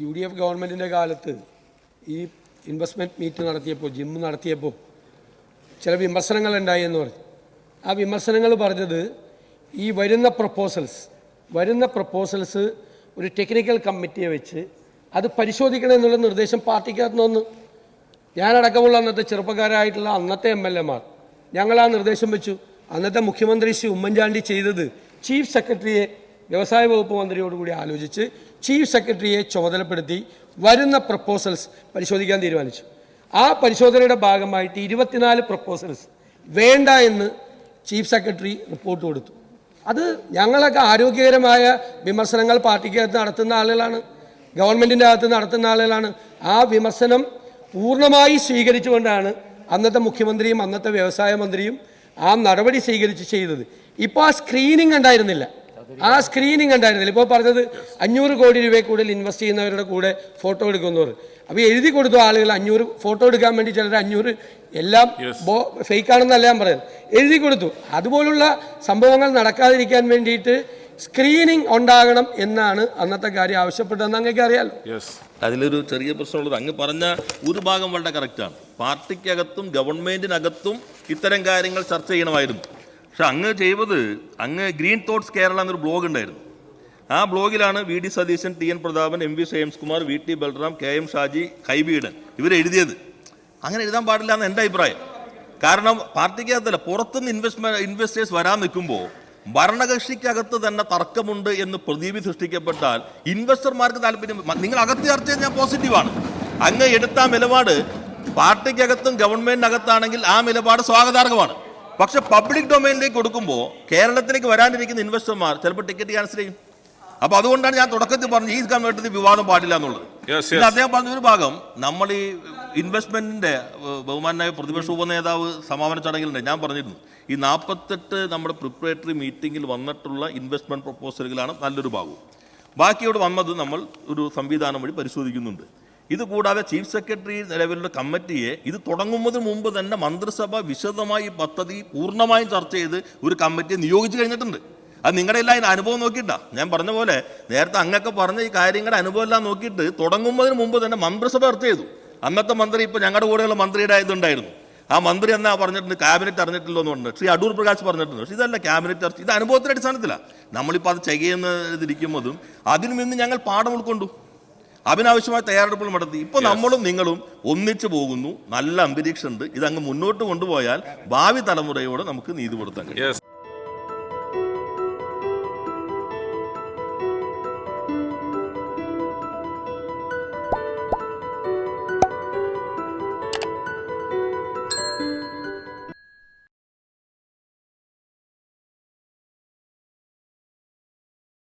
U D F ഗവൺമെന്റിന്റെ കാലത്ത് ഈ ഇൻവെസ്റ്റ്മെന്റ് മീറ്റ് നടത്തിയപ്പോൾ ജിം നടത്തിയപ്പോൾ ചില വിമർശനങ്ങൾ ഉണ്ടായി എന്ന് പറഞ്ഞു. ആ വിമർശനങ്ങൾ പറഞ്ഞത് ഈ വരുന്ന പ്രപ്പോസൽസ് വരുന്ന പ്രപ്പോസൽസ് ഒരു ടെക്നിക്കൽ കമ്മിറ്റിയെ വെച്ച് അത് പരിശോധിക്കണം എന്നുള്ള നിർദ്ദേശം പാർട്ടിക്കകത്ത് നിന്ന് ഞാനടക്കമുള്ള അന്നത്തെ ചെറുപ്പക്കാരായിട്ടുള്ള അന്നത്തെ എം എൽ എമാർ ഞങ്ങൾ ആ നിർദ്ദേശം വെച്ചു. അന്നത്തെ മുഖ്യമന്ത്രി ശ്രീ ഉമ്മൻചാണ്ടി ചെയ്തത് ചീഫ് സെക്രട്ടറിയെ വ്യവസായ വകുപ്പ് മന്ത്രിയോടുകൂടി ആലോചിച്ച് ചീഫ് സെക്രട്ടറിയെ ചുമതലപ്പെടുത്തി വരുന്ന പ്രപ്പോസൽസ് പരിശോധിക്കാൻ തീരുമാനിച്ചു. ആ പരിശോധനയുടെ ഭാഗമായിട്ട് ഇരുപത്തിനാല് പ്രപ്പോസൽസ് വേണ്ട എന്ന് ചീഫ് സെക്രട്ടറി റിപ്പോർട്ട് കൊടുത്തു. അത് ഞങ്ങളൊക്കെ ആരോഗ്യകരമായ വിമർശനങ്ങൾ പാർട്ടിക്കകത്ത് നടത്തുന്ന ആളുകളാണ്. ഗവൺമെന്റിന്റെ അകത്ത് നടത്തുന്ന ആളുകളാണ്. ആ വിമർശനം പൂർണമായി സ്വീകരിച്ചുകൊണ്ടാണ് അന്നത്തെ മുഖ്യമന്ത്രിയും അന്നത്തെ വ്യവസായ മന്ത്രിയും ആ നടപടി സ്വീകരിച്ച് ചെയ്തത്. ഇപ്പോൾ ആ സ്ക്രീനിങ് ഉണ്ടായിരുന്നില്ല. ആ സ്ക്രീനിങ് ഉണ്ടായിരുന്നില്ല ഇപ്പോൾ പറഞ്ഞത് അഞ്ഞൂറ് കോടി രൂപയെ കൂടുതൽ ഇൻവെസ്റ്റ് ചെയ്യുന്നവരുടെ കൂടെ ഫോട്ടോ എടുക്കുന്നവർ അപ്പോൾ എഴുതി കൊടുത്തു ആളുകൾ അഞ്ഞൂറ് ഫോട്ടോ എടുക്കാൻ വേണ്ടി ചിലർ അഞ്ഞൂറ് എല്ലാം ഫേക്ക് ആണെന്നല്ല ഞാൻ പറയുന്നത്. എഴുതി കൊടുത്തു. അതുപോലുള്ള സംഭവങ്ങൾ നടക്കാതിരിക്കാൻ വേണ്ടിയിട്ട് സ്ക്രീനിങ് ഉണ്ടാകണം എന്നാണ് അന്നത്തെ കാര്യം ആവശ്യപ്പെട്ടതെന്ന് അങ്ങേക്ക് അറിയാലോ. യെസ് അതിലൊരു ചെറിയ പ്രശ്നമുള്ളത്. അങ്ങ് പറഞ്ഞ ഒരു ഭാഗം വളരെ കറക്റ്റാണ് പാർട്ടിക്കകത്തും ഗവൺമെന്റിനകത്തും ഇത്തരം കാര്യങ്ങൾ ചർച്ച ചെയ്യണമായിരുന്നു. പക്ഷെ അങ്ങ് ചെയ്തത് അങ്ങ് ഗ്രീൻ തോട്ട്സ് കേരള എന്നൊരു ബ്ലോഗ് ഉണ്ടായിരുന്നു. ആ ബ്ലോഗിലാണ് V D Satheesan T N Prathapan M V Shreyams Kumar V T Balram K M Shaji Hibi Eden ഇവർ എഴുതിയത്. അങ്ങനെ എഴുതാൻ പാടില്ല എന്ന് എന്റെ അഭിപ്രായം. കാരണം പാർട്ടിക്കകത്തല്ല പുറത്തുനിന്ന് ഇൻവെസ്റ്റ്മെന്റ് ഇൻവെസ്റ്റേഴ്സ് വരാൻ നിൽക്കുമ്പോൾ ഭരണകക്ഷിക്കകത്ത് തന്നെ തർക്കമുണ്ട് എന്ന് പ്രതീതി സൃഷ്ടിക്കപ്പെട്ടാൽ ഇൻവെസ്റ്റർമാർക്ക് താല്പര്യം നിങ്ങൾ അകത്ത് ചർച്ച ചെയ്ത് ഞാൻ പോസിറ്റീവാണ് അങ്ങ് എടുത്ത നിലപാട് പാർട്ടിക്കകത്തും ഗവൺമെന്റിനകത്താണെങ്കിൽ ആ നിലപാട് സ്വാഗതാർഹമാണ്. പക്ഷെ പബ്ലിക് ഡൊമൈനിലേക്ക് കൊടുക്കുമ്പോൾ കേരളത്തിലേക്ക് വരാനിരിക്കുന്ന ഇൻവെസ്റ്റർമാർ ചിലപ്പോൾ ടിക്കറ്റ് ക്യാൻസൽ ചെയ്യും അപ്പൊ അതുകൊണ്ടാണ് ഞാൻ തുടക്കത്തിൽ പറഞ്ഞത് ഈ കൺവേർട്ടത്തിൽ വിവാദം പാടില്ല എന്നുള്ളത്. Yes. അദ്ദേഹം പറഞ്ഞ ഒരു ഭാഗം നമ്മൾ ഈ ഇൻവെസ്റ്റ്മെന്റിന്റെ ബഹുമാനായ പ്രതിപക്ഷ ഉപനേതാവ് സമാപന ചടങ്ങിലുണ്ട്. ഞാൻ പറഞ്ഞിരുന്നു. ഈ നാൽപ്പത്തെട്ട് നമ്മുടെ പ്രിപ്പറേറ്ററി മീറ്റിംഗിൽ വന്നിട്ടുള്ള ഇൻവെസ്റ്റ്മെന്റ് പ്രപ്പോസലുകളാണ് നല്ലൊരു ഭാഗവും ബാക്കിയോട് വന്നത് നമ്മൾ ഒരു സംവിധാനം വഴി പരിശോധിക്കുന്നുണ്ട്. ഇത് കൂടാതെ ചീഫ് സെക്രട്ടറി നിലവിലുള്ള കമ്മിറ്റിയെ ഇത് തുടങ്ങുന്നതിന് മുമ്പ് തന്നെ മന്ത്രിസഭ വിശദമായി പദ്ധതി പൂർണമായും ചർച്ച ചെയ്ത് ഒരു കമ്മിറ്റിയെ നിയോഗിച്ചു കഴിഞ്ഞിട്ടുണ്ട്. അത് നിങ്ങളുടെ എല്ലാം അതിന് അനുഭവം നോക്കിയിട്ടാ. ഞാൻ പറഞ്ഞ പോലെ നേരത്തെ അങ്ങൊക്കെ പറഞ്ഞ ഈ കാര്യങ്ങളുടെ അനുഭവം എല്ലാം നോക്കിയിട്ട് തുടങ്ങുന്നതിന് മുമ്പ് തന്നെ മന്ത്രിസഭ ചർച്ച ചെയ്തു. അന്നത്തെ മന്ത്രി ഇപ്പോൾ ഞങ്ങളുടെ കൂടെയുള്ള മന്ത്രിയുടെ ആയതുണ്ടായിരുന്നു ആ മന്ത്രി എന്നാ പറഞ്ഞിട്ടുണ്ട്? ക്യാബിനറ്റ് അറിഞ്ഞിട്ടില്ലോ എന്ന് പറഞ്ഞു ശ്രീ അടൂർ പ്രകാശ് പറഞ്ഞിട്ടുണ്ട്. പക്ഷേ ഇതല്ല ക്യാബിനറ്റ് ചർച്ച. ഇത് അനുഭവത്തിന്റെ അടിസ്ഥാനത്തിലാണ് നമ്മളിപ്പോൾ അത് ചെയ്യുന്നതിരിക്കുമ്പോഴും അതിനും ഇന്ന് ഞങ്ങൾ പാഠം ഉൾക്കൊണ്ടു. അതിനാവശ്യമായ തയ്യാറെടുപ്പുകൾ നടത്തി. ഇപ്പൊ നമ്മളും നിങ്ങളും ഒന്നിച്ചു പോകുന്നു. നല്ല അന്തരീക്ഷമുണ്ട് ഇത് അങ്ങ് മുന്നോട്ട് കൊണ്ടുപോയാൽ ഭാവി തലമുറയോട് നമുക്ക് നീതി കൊടുത്താൽ കഴിയും.